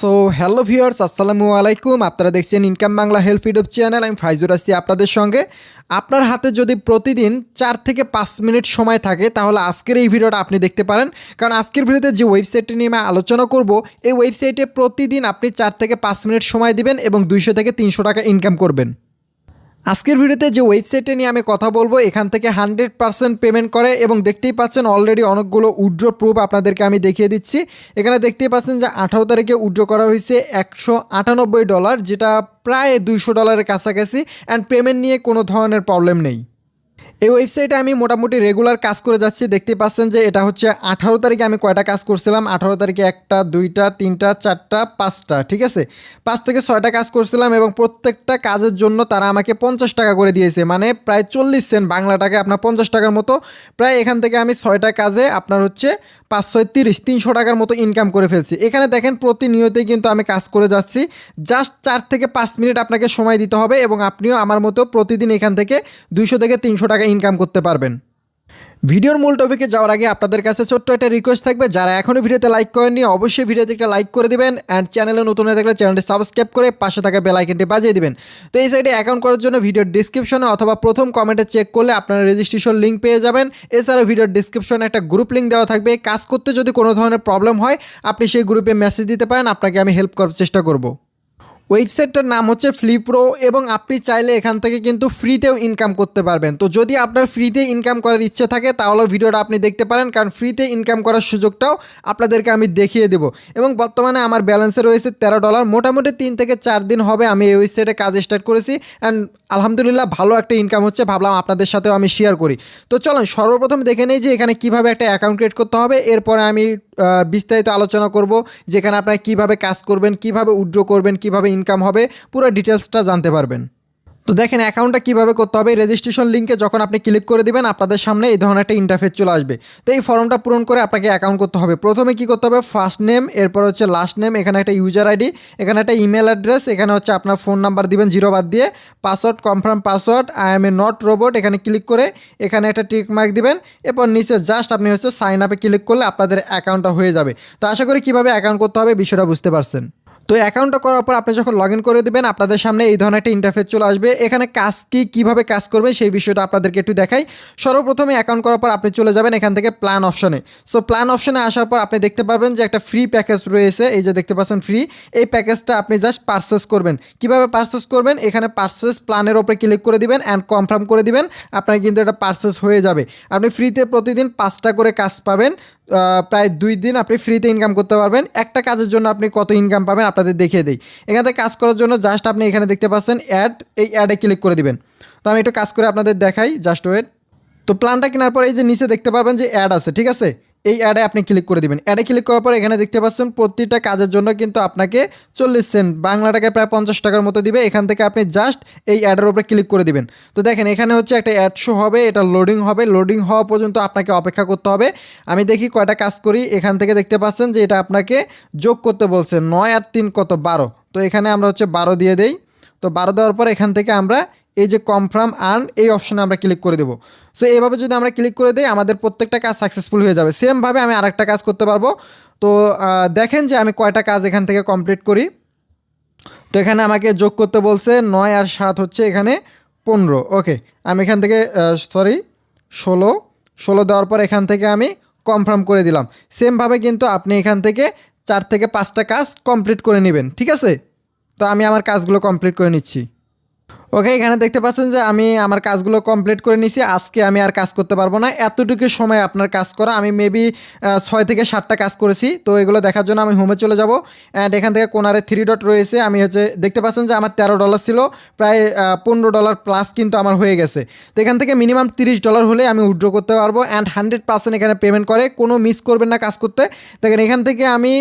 So hello viewers আসসালামু আলাইকুম। আপনারা দেখছেন income Bangla help YouTube channel আমি ফাইজুর আসছি আপনাদের সঙ্গে। আপনার হাতে যদি প্রতিদিন চার থেকে পাঁচ মিনিট সময় থাকে, তাহলে আজকের এই ভিডিওটা আপনি দেখতে পারেন। কারণ আজকের ভিডিওতে যে ওয়েবসাইটটি নিয়ে আমি আলোচনা করব, এই ওয়েবসাইটে প্রতিদিন আপনি চার থেকে পাঁচ মিনিট সময় দিবেন এবং দুইশো থেকে তিনশো টাকা ইনকাম করবেন। আজকের ভিডিওতে যে ওয়েবসাইটে নিয়ে আমি কথা বলব, এখান থেকে হান্ড্রেড পার্সেন্ট পেমেন্ট করে এবং দেখতেই পাচ্ছেন অলরেডি অনেকগুলো উড্রো প্রুফ আপনাদেরকে আমি দেখিয়ে দিচ্ছি। এখানে দেখতেই পাচ্ছেন যে আঠারো তারিখে উড্রো করা হয়েছে একশো আটানব্বই ডলার, যেটা প্রায় দুইশো ডলারের কাছাকাছি অ্যান্ড পেমেন্ট নিয়ে কোনো ধরনের প্রবলেম নেই। এই ওয়েবসাইটে আমি মোটামুটি রেগুলার কাজ করে যাচ্ছি। দেখতে পাচ্ছেন যে এটা হচ্ছে আঠারো তারিখে আমি কয়টা কাজ করছিলাম? আঠারো তারিখে একটা, দুইটা, তিনটা, চারটা, পাঁচটা, ঠিক আছে? পাঁচ থেকে ছয়টা কাজ করছিলাম এবং প্রত্যেকটা কাজের জন্য তারা আমাকে পঞ্চাশ টাকা করে দিয়েছে। মানে প্রায় চল্লিশ সেন্ট বাংলা টাকায় আপনার পঞ্চাশ টাকার মতো। প্রায় এখান থেকে আমি ছয়টা কাজে আপনার হচ্ছে পাঁচ ছয় তিরিশ, তিনশো টাকার মতো ইনকাম করে ফেলছি। এখানে দেখেন প্রতিনিয়তই কিন্তু আমি কাজ করে যাচ্ছি। জাস্ট চার থেকে পাঁচ মিনিট আপনাকে সময় দিতে হবে এবং আপনিও আমার মতো প্রতিদিন এখান থেকে দুইশো থেকে তিনশো টাকা ইনকাম করতে পারবেন। ভিডিওর মূল টপিকে যাওয়ার আগে আপনাদের কাছে ছোট্ট একটা রিকোয়েস্ট থাকবে। যারা এখনও ভিডিওতে লাইক করেননি, অবশ্যই ভিডিওতে একটা লাইক করে দিবেন অ্যান্ড চ্যানেলে নতুন হয়ে থাকলে চ্যানেলটি সাবস্ক্রাইব করে পাশে থাকা বেল বাজিয়ে দিবেন। তো এই সাইডে অ্যাকাউন্ট করার জন্য ভিডিওর ডিসক্রিপশনে অথবা প্রথম কমেন্টে চেক করলে আপনারা রেজিস্ট্রেশন লিঙ্ক পেয়ে যাবেন। এছাড়াও ভিডিওর ডিসক্রিপশনে একটা গ্রুপ লিঙ্ক দেওয়া থাকবে। কাজ করতে যদি কোনো ধরনের প্রবলেম হয়, আপনি সেই গ্রুপে মেসেজ দিতে পারেন। আপনাকে আমি হেল্প করার চেষ্টা করব। ওয়েবসাইটটার নাম হচ্ছে ফ্লিপ্রো এবং আপনি চাইলে এখান থেকে কিন্তু ফ্রিতেও ইনকাম করতে পারবেন। তো যদি আপনার ফ্রিতে ইনকাম করার ইচ্ছে থাকে তাহলে ভিডিওটা আপনি দেখতে পারেন, কারণ ফ্রিতে ইনকাম করার সুযোগটাও আপনাদেরকে আমি দেখিয়ে দেবো। এবং বর্তমানে আমার ব্যালেন্সে রয়েছে তেরো ডলার মোটামুটি তিন থেকে চার দিন হবে আমি এই ওয়েবসাইটে কাজ স্টার্ট করেছি অ্যান্ড আলহামদুলিল্লাহ ভালো একটা ইনকাম হচ্ছে, ভাবলাম আপনাদের সাথেও আমি শেয়ার করি। তো চলুন, সর্বপ্রথম দেখে নেই যে এখানে কীভাবে একটা অ্যাকাউন্ট ক্রিয়েট করতে হবে। এরপরে আমি বিস্তারিত আলোচনা করব, যেখানে আপনারা কীভাবে কাজ করবেন, কীভাবে উইড্রো করবেন, কীভাবে ইনকাম হবে, পুরো ডিটেলসটা জানতে পারবেন। তো দেখেন অ্যাকাউন্টটা কীভাবে করতে হবে? রেজিস্ট্রেশন লিঙ্কে যখন আপনি ক্লিক করে দিবেন, আপনাদের সামনে এই ধরনের একটা ইন্টারফেস চলে আসবে। তো এই ফর্মটা পূরণ করে আপনাকে অ্যাকাউন্ট করতে হবে। প্রথমে কি করতে হবে? ফার্স্ট নেম এরপর হচ্ছে লাস্ট নেম এখানে একটা ইউজার আইডি এখানে একটা ইমেল অ্যাড্রেস এখানে হচ্ছে আপনার ফোন নাম্বার দিবেন জিরো বাদ দিয়ে। Password confirm password I am a not robot এখানে ক্লিক করে এখানে একটা টিক মার্ক দিবেন। এরপর নিচে জাস্ট আপনি হচ্ছে সাইন আপে ক্লিক করলে আপনাদের অ্যাকাউন্টটা হয়ে যাবে। তো আশা করি কীভাবে অ্যাকাউন্ট করতে হবে, বিষয়টা বুঝতে পারছেন। তো অ্যাকাউন্টটা করার পর আপনি যখন লগ করে দেবেন, আপনাদের সামনে এই ধরনের একটা ইন্টারফেস চলে আসবে। এখানে কাজ কি, কীভাবে কাজ করবে সেই বিষয়টা আপনাদেরকে একটু দেখাই। সর্বপ্রথমে অ্যাকাউন্ট করার পর আপনি চলে যাবেন এখান থেকে প্ল্যান অপশনে সো প্ল্যান অপশনে আসার পর আপনি দেখতে পারবেন যে একটা ফ্রি প্যাকেজ রয়েছে। এই যে দেখতে পাচ্ছেন ফ্রি এই প্যাকেজটা আপনি জাস্ট পারচেস করবেন। কীভাবে পারচেস করবেন? এখানে পারচেস প্ল্যানের ওপরে ক্লিক করে দিবেন অ্যান্ড কনফার্ম করে দিবেন। আপনার কিন্তু এটা পারচেস হয়ে যাবে। আপনি ফ্রিতে প্রতিদিন পাঁচটা করে কাজ পাবেন। প্রায় দুই দিন আপনি ফ্রিতে ইনকাম করতে পারবেন। একটা কাজের জন্য আপনি কত ইনকাম পাবেন? আপনাদের দেখিয়ে দিই। এখানে কাজ করার জন্য জাস্ট আপনি এখানে দেখতে পাচ্ছেন অ্যাড এই অ্যাডে ক্লিক করে দিবেন। তো আমি একটু কাজ করে আপনাদের দেখাই জাস্ট ওয়েট তো প্ল্যানটা কেনার পর এই যে নিচে দেখতে পারবেন যে অ্যাড আছে, ঠিক আছে? এই অ্যাডে আপনি ক্লিক করে দিবেন। অ্যাডে ক্লিক করার পর এখানে দেখতে পাচ্ছেন প্রতিটা কাজের জন্য কিন্তু আপনাকে চল্লিশ সেন্ট বাংলা টাকায় প্রায় পঞ্চাশ টাকার মতো দিবে। এখান থেকে আপনি জাস্ট এই অ্যাডের উপরে ক্লিক করে দিবেন। তো দেখেন, এখানে হচ্ছে একটা অ্যাড শো হবে, এটা লোডিং হবে। লোডিং হওয়া পর্যন্ত আপনাকে অপেক্ষা করতে হবে। আমি দেখি কয়টা কাজ করি। এখান থেকে দেখতে পাচ্ছেন যে এটা আপনাকে যোগ করতে বলছে নয় আর তিন কত বারো। তো এখানে আমরা হচ্ছে বারো দিয়ে দেই। তো বারো দেওয়ার পর এখান থেকে আমরা এই যে কনফার্ম আর্ন এই অপশানে আমরা ক্লিক করে দেবো। সো এইভাবে যদি আমরা ক্লিক করে দিই, আমাদের প্রত্যেকটা কাজ সাকসেসফুল হয়ে যাবে। সেমভাবে আমি আরেকটা কাজ করতে পারব। তো দেখেন যে আমি কয়টা কাজ এখান থেকে কমপ্লিট করি। তো, এখানে আমাকে যোগ করতে বলছে নয় আর সাত হচ্ছে এখানে পনেরো। ওকে আমি এখান থেকে সরি ষোলো। ষোলো দেওয়ার পর এখান থেকে আমি কনফার্ম করে দিলাম। সেমভাবে কিন্তু আপনি এখান থেকে চার থেকে পাঁচটা কাজ কমপ্লিট করে নেবেন। ঠিক আছে? তো, আমি আমার কাজগুলো কমপ্লিট করে নিচ্ছি। ওকে এখানে দেখতে পাচ্ছেন যে আমি আমার কাজগুলো কমপ্লিট করে নিছি। আজকে আমি আর কাজ করতে পারব না। এতটুকু সময় আপনার কাজ করা। আমি মেবি ছয় থেকে সাতটা কাজ করেছি। তো এগুলো দেখার জন্য আমি হোমে চলে যাব। অ্যান্ড এখান থেকে কোনারে থ্রি ডট রয়েছে। আমি হচ্ছে দেখতে পাচ্ছেন যে আমার তেরো ডলার ছিল। প্রায় পনেরো ডলার প্লাস কিন্তু আমার হয়ে গেছে। তো এখান থেকে মিনিমাম তিরিশ ডলার হলে আমি উইড্রো করতে পারব। অ্যান্ড হান্ড্রেড পার্সেন্ট এখানে পেমেন্ট করে। কোনো মিস করবেন না কাজ করতে। দেখেন এখান থেকে আমি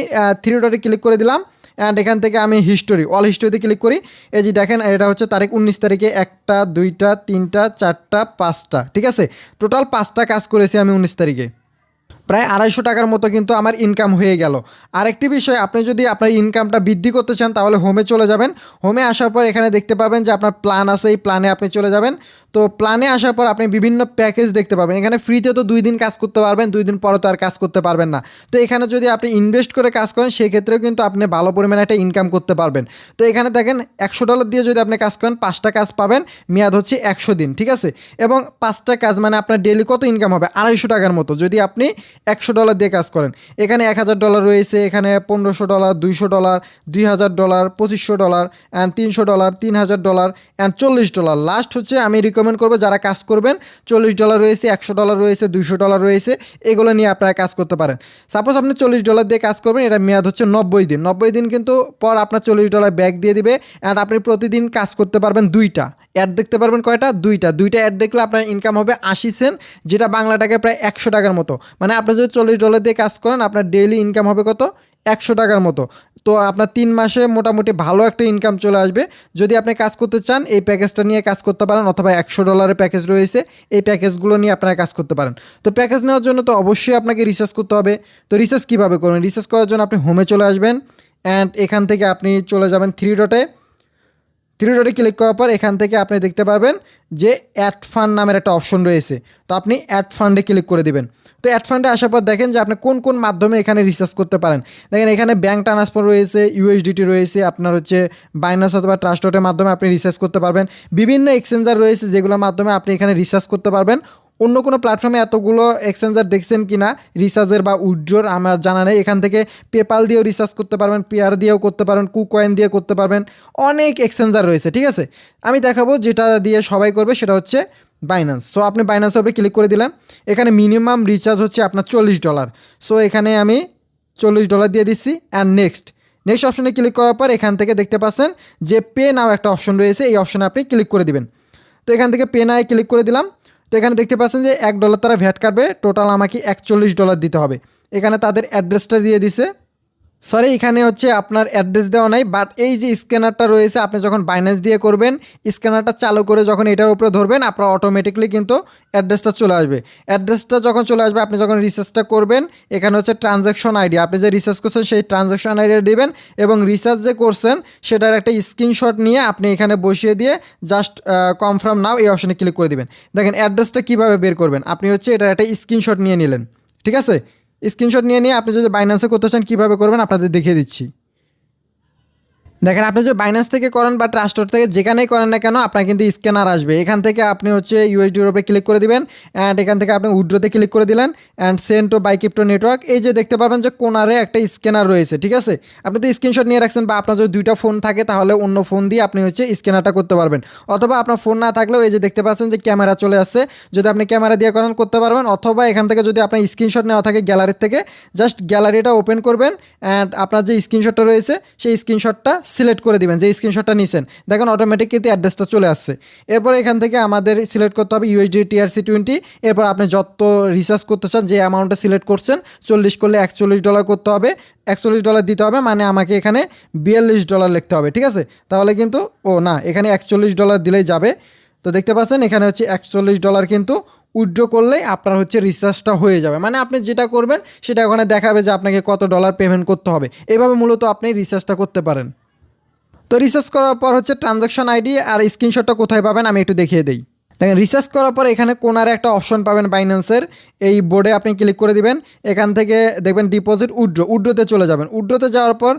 থ্রি ডটে ক্লিক করে দিলাম। অ্যান্ড এখান থেকে আমি হিস্টোরি অল হিস্টোরিতে ক্লিক করি। এই যে দেখেন, এটা হচ্ছে তারিখ উনিশ তারিখে একটা, দুইটা, তিনটা, চারটা, পাঁচটা, ঠিক আছে? টোটাল পাঁচটা কাজ করেছি আমি উনিশ তারিখে। প্রায় আড়াইশো টাকার মতো কিন্তু আমার ইনকাম হয়ে গেল। আরেকটি বিষয়, আপনি যদি আপনার ইনকামটা বৃদ্ধি করতে চান, তাহলে হোমে চলে যাবেন। হোমে আসার পর এখানে দেখতে পাবেন যে আপনার প্ল্যান আছে, এই প্ল্যানে আপনি চলে যাবেন। তো প্ল্যানে আসার পর আপনি বিভিন্ন প্যাকেজ দেখতে পাবেন এখানে ফ্রিতে তো দুই দিন কাজ করতে পারবেন, দুই দিন পরে তো আর কাজ করতে পারবেন না। তো এখানে যদি আপনি ইনভেস্ট করে কাজ করেন, সেক্ষেত্রেও কিন্তু আপনি ভালো পরিমাণে একটা ইনকাম করতে পারবেন। তো এখানে দেখেন, একশো ডলার দিয়ে যদি আপনি কাজ করেন, পাঁচটা কাজ পাবেন, মেয়াদ হচ্ছে একশো দিন, ঠিক আছে? এবং পাঁচটা কাজ মানে আপনার ডেলি কত ইনকাম হবে? আড়াইশো টাকার মতো। যদি আপনি একশো ডলার দিয়ে কাজ করেন, এখানে এক হাজার ডলার রয়েছে, এখানে পনেরোশো ডলার দুইশো ডলার দুই হাজার ডলার পঁচিশশো ডলার অ্যান্ড তিনশো ডলার তিন হাজার ডলার অ্যান্ড চল্লিশ ডলার লাস্ট হচ্ছে আমি রিকমেন্ড করব। যারা কাজ করবেন, চল্লিশ ডলার রয়েছে, একশো ডলার রয়েছে, দুইশো ডলার রয়েছে, এগুলো নিয়ে আপনারা কাজ করতে পারেন। সাপোজ আপনি চল্লিশ ডলার দিয়ে কাজ করবেন, এটা মেয়াদ হচ্ছে নব্বই দিন। নব্বই দিন কিন্তু পর আপনার চল্লিশ ডলার ব্যাগ দিয়ে দিবে অ্যান্ড আপনি প্রতিদিন কাজ করতে পারবেন দুইটা। অ্যাড দেখতে পারবেন কয়টা? দুইটা। দুইটা অ্যাড দেখলে আপনার ইনকাম হবে আশি সেন্ট যেটা বাংলা টাকায় প্রায় একশো টাকার মতো। মানে আপনি যদি চল্লিশ ডলার দিয়ে কাজ করেন, আপনার ডেইলি ইনকাম হবে কত? একশো টাকার মতো। তো আপনার তিন মাসে মোটামুটি ভালো একটা ইনকাম চলে আসবে। যদি আপনি কাজ করতে চান, এই প্যাকেজটা নিয়ে কাজ করতে পারেন, অথবা একশো ডলারের প্যাকেজ রয়েছে, এই প্যাকেজগুলো নিয়ে আপনারা কাজ করতে পারেন। তো প্যাকেজ নেওয়ার জন্য তো অবশ্যই আপনাকে রিসার্চ করতে হবে। তো রিসার্চ কীভাবে করবেন? রিসার্চ করার জন্য আপনি হোমে চলে আসবেন অ্যান্ড এখান থেকে আপনি চলে যাবেন থ্রি ডটে থ্রি ডটে ক্লিক করার পর এখান থেকে আপনি দেখতে পারবেন যে অ্যাড ফান্ড নামের একটা অপশন রয়েছে। তো আপনি অ্যাড ফান্ডে ক্লিক করে দিবেন। তো অ্যাড ফান্ডে আসার পর দেখেন যে আপনি কোন কোন মাধ্যমে এখানে রিচার্জ করতে পারেন। দেখেন এখানে ব্যাঙ্ক ট্রান্সফার রয়েছে ইউএসডিটি রয়েছে, আপনার হচ্ছে বাইনাস অথবা ট্রাস্টটের মাধ্যমে আপনি রিচার্জ করতে পারবেন। বিভিন্ন এক্সচেঞ্জার রয়েছে যেগুলোর মাধ্যমে আপনি এখানে রিচার্জ করতে পারবেন। অন্য কোনো প্ল্যাটফর্মে এতগুলো এক্সচেঞ্জার দেখছেন কি না রিসার্চের বা উইড্রোর, আমার জানা নেই। এখান থেকে পেপাল দিয়েও রিসার্চ করতে পারবেন পেয়ার দিয়েও করতে পারবেন কুকয়েন দিয়ে করতে পারবেন। অনেক এক্সচেঞ্জার রয়েছে, ঠিক আছে? আমি দেখাবো যেটা দিয়ে সবাই করবে, সেটা হচ্ছে বাইন্যান্স সো আপনি বাইন্যান্সের উপরে ক্লিক করে দিলেন। এখানে মিনিমাম রিচার্জ হচ্ছে আপনার চল্লিশ ডলার সো এখানে আমি চল্লিশ ডলার দিয়ে দিচ্ছি। অ্যান্ড নেক্সট নেক্সট অপশনে ক্লিক করার পর এখান থেকে দেখতে পাচ্ছেন যে পে নাও একটা অপশন রয়েছে। এই অপশনে আপনি ক্লিক করে দিবেন। তো, এখান থেকে পে নায় ক্লিক করে দিলাম। তো এখানে দেখতে পাচ্ছেন যে এক ডলার তারা ভ্যাট কাটবে, টোটাল আমাকে একচল্লিশ ডলার দিতে হবে। এখানে তাদের অ্যাড্রেসটা দিয়ে দিছে। সরি এখানে হচ্ছে আপনার অ্যাড্রেস দেওয়া নাই বাট এই যে স্ক্যানারটা রয়েছে, আপনি যখন বাইন্যান্স দিয়ে করবেন স্ক্যানারটা চালু করে যখন এটার উপরে ধরবেন, আপনার অটোমেটিকলি কিন্তু অ্যাড্রেসটা চলে আসবে। অ্যাড্রেসটা যখন চলে আসবে, আপনি যখন রিসার্চটা করবেন, এখানে হচ্ছে ট্রানজ্যাকশন আইডি আপনি যে রিসার্চ করছেন, সেই ট্রানজ্যাকশন আইডিটা দিবেন, এবং রিসার্চ যে করছেন, সেটার একটা স্ক্রিনশট নিয়ে আপনি এখানে বসিয়ে দিয়ে জাস্ট কনফার্ম নাও এই অপশানে ক্লিক করে দিবেন। দেখেন অ্যাড্রেসটা কীভাবে বের করবেন? আপনি হচ্ছে এটার একটা স্ক্রিনশট নিয়ে নিলেন। ঠিক আছে? স্ক্রিনশট নিয়ে নিয়ে আপনি যদি বাইন্যান্সে করতে চান কীভাবে করবেন আপনাদের দেখিয়ে দিচ্ছি। দেখেন, আপনি যদি বাইন্যান্স থেকে করেন বা ট্রাস্টোর থেকে যেখানেই করেন না কেন, আপনার কিন্তু স্ক্যানার আসবে। এখান থেকে আপনি হচ্ছে ইউএসডির উপরে ক্লিক করে দিবেন অ্যান্ড এখান থেকে আপনি উড্রোতে ক্লিক করে দিলেন অ্যান্ড সেন্ড টু বাইকিপ্টো নেটওয়ার্ক এই যে দেখতে পাবেন যে কোনারে একটা স্ক্যানার রয়েছে, ঠিক আছে? আপনি তো স্ক্রিনশট নিয়ে রাখছেন বা আপনার যদি দুইটা ফোন থাকে, তাহলে অন্য ফোন দিয়ে আপনি হচ্ছে স্ক্যানারটা করতে পারবেন। অথবা আপনার ফোন না থাকলেও এই যে দেখতে পাচ্ছেন যে ক্যামেরা চলে আসছে, যদি আপনি ক্যামেরা দিয়ে করেন, করতে পারবেন। অথবা এখান থেকে যদি আপনার স্ক্রিনশট নেওয়া থাকে গ্যালারির থেকে জাস্ট গ্যালারিটা ওপেন করবেন অ্যান্ড আপনার যে স্ক্রিনশটটা রয়েছে, সেই স্ক্রিনশটটা সিলেক্ট করে দিবেন, যে স্ক্রিনশটটা নিছেন। দেখুন অটোমেটিক কিন্তু অ্যাড্রেসটা চলে আসছে। এরপর এখান থেকে আমাদের সিলেক্ট করতে হবে ইউএসডি টিআরসি টোয়েন্টি এরপর আপনি যত রিচার্জ করতে চান, যে অ্যামাউন্টটা সিলেক্ট করছেন, চল্লিশ করলে একচল্লিশ ডলার করতে হবে, একচল্লিশ ডলার দিতে হবে মানে আমাকে এখানে বিয়াল্লিশ ডলার লিখতে হবে, ঠিক আছে? তাহলে কিন্তু, ও না, এখানে একচল্লিশ ডলার দিলেই যাবে। তো দেখতে পাচ্ছেন, এখানে হচ্ছে একচল্লিশ ডলার কিন্তু উইড্রো করলেই আপনার হচ্ছে রিচার্জটা হয়ে যাবে। মানে আপনি যেটা করবেন, সেটা ওখানে দেখাবে যে আপনাকে কত ডলার পেমেন্ট করতে হবে। এভাবে মূলত আপনি রিচার্জটা করতে পারেন। তো রিসার্চ করার পর হচ্ছে ট্রানজাকশন আইডি আর স্ক্রিনশটটা কোথায় পাবেন আমি একটু দেখিয়ে দিই। দেখেন রিসার্চ করার পর এখানে কোনার একটা অপশন পাবেন বাইন্যান্সের এই বোর্ডে আপনি ক্লিক করে দিবেন। এখান থেকে দেখবেন ডিপোজিট উড্রো উড্রোতে চলে যাবেন। উড্রোতে যাওয়ার পর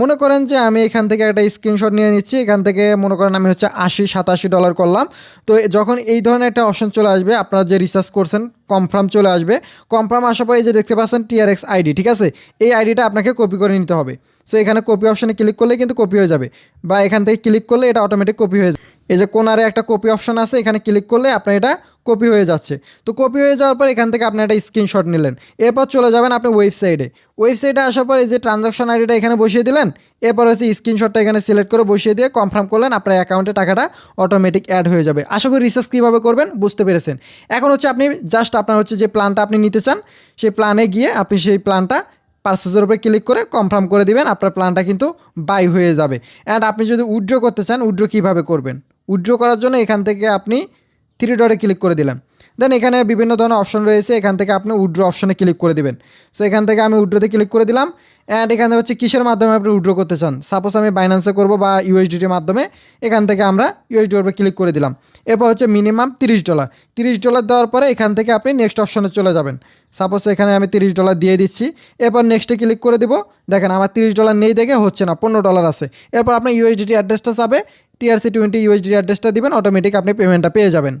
মনে করেন যে আমি এখান থেকে একটা স্ক্রিনশট নিয়ে নিচ্ছি। এখান থেকে মনে করেন আমি হচ্ছে আশি, সাতাশি ডলার করলাম। তো যখন এই ধরনের একটা অপশন চলে আসবে, আপনারা যে রিসার্চ করছেন কনফার্ম চলে আসবে। কনফার্ম আসার পরে এই যে দেখতে পাচ্ছেন টিআরএক্স আইডি ঠিক আছে? এই আইডিটা আপনাকে কপি করে নিতে হবে। সো এখানে কপি অপশনে ক্লিক করলে কিন্তু কপি হয়ে যাবে। বা এখান থেকে ক্লিক করলে এটা অটোমেটিক কপি হয়ে যাবে। এই যে কোনারে একটা কপি অপশন আছে, এখানে ক্লিক করলে আপনার এটা কপি হয়ে যাচ্ছে। তো কপি হয়ে যাওয়ার পর এখান থেকে আপনি একটা স্ক্রিনশট নিলেন। এরপর চলে যাবেন আপনি ওয়েবসাইটে ওয়েবসাইটে আসার পর এই যে ট্রানজাকশন আইডিটা এখানে বসিয়ে দিলেন, এরপর হচ্ছে স্ক্রিনশটটা এখানে সিলেক্ট করে বসিয়ে দিয়ে কনফার্ম করলেন আপনার অ্যাকাউন্টে টাকাটা অটোমেটিক অ্যাড হয়ে যাবে। আশা করি রিসার্চ কীভাবে করবেন বুঝতে পেরেছেন। এখন হচ্ছে আপনি জাস্ট আপনার হচ্ছে যে প্ল্যানটা আপনি নিতে চান, সেই প্ল্যানে গিয়ে আপনি সেই প্ল্যানটা পার্সেসের উপরে ক্লিক করে কনফার্ম করে দিবেন, আপনার প্ল্যানটা কিন্তু বাই হয়ে যাবে। অ্যান্ড আপনি যদি উইড্রো করতে চান উইড্রো কীভাবে করবেন? উইড্রো করার জন্য এখান থেকে আপনি থ্রি ডটে ক্লিক করে দিলেন। দেন এখানে বিভিন্ন ধরনের অপশন রয়েছে, এখান থেকে আপনি উইড্রো অপশনে ক্লিক করে দিবেন। সো এখান থেকে আমি উইড্রোতে ক্লিক করে দিলাম অ্যান্ড এখানে হচ্ছে কিসের মাধ্যমে আপনি উইড্রো করতে চান? সাপোজ আমি বাইন্যান্সে করব বা ইউএসডিটির মাধ্যমে, এখান থেকে আমরা ইউএসডির উপরে ক্লিক করে দিলাম। এরপর হচ্ছে মিনিমাম তিরিশ ডলার তিরিশ ডলার দেওয়ার পরে এখান থেকে আপনি নেক্সট অপশনে চলে যাবেন। সাপোজ এখানে আমি তিরিশ ডলার দিয়ে দিচ্ছি, এরপর নেক্সটে ক্লিক করে দিব। দেখেন, আমার তিরিশ ডলার নেই দেখে হচ্ছে না, পনেরো ডলার আছে। এরপর আপনার ইউএসডিটি অ্যাড্রেসটা চাবে টিআরসি টোয়েন্টি ইউএসডি অ্যাড্রেসটা দিবেন অটোমেটিক আপনি পেমেন্টটা পেয়ে যাবেন।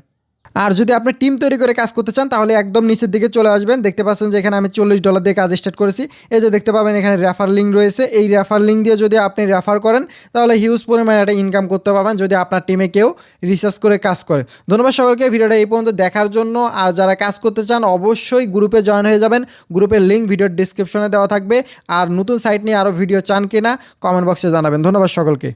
আর যদি আপনি টিম তৈরি করে কাজ করতে চান, তাহলে একদম নিচের দিকে চলে আসবেন। দেখতে পাচ্ছেন যে এখানে আমি চল্লিশ ডলার দিয়ে কাজ স্টার্ট করেছি। এই যে দেখতে পাবেন এখানে রেফার লিঙ্ক রয়েছে। এই রেফার লিঙ্ক দিয়ে যদি আপনি রেফার করেন, তাহলে হিউজ পরিমাণে একটা ইনকাম করতে পারবেন যদি আপনার টিমে কেউ রিসার্চ করে কাজ করে। ধন্যবাদ সকলকে, ভিডিওটা এই পর্যন্ত দেখার জন্য। আর যারা কাজ করতে চান, অবশ্যই গ্রুপে জয়েন হয়ে যাবেন। গ্রুপের লিঙ্ক ভিডিওর ডিসক্রিপশনে দেওয়া থাকবে। আর নতুন সাইট নিয়ে আরও ভিডিও চান কিনা কমেন্ট বক্সে জানাবেন। ধন্যবাদ সকলকে।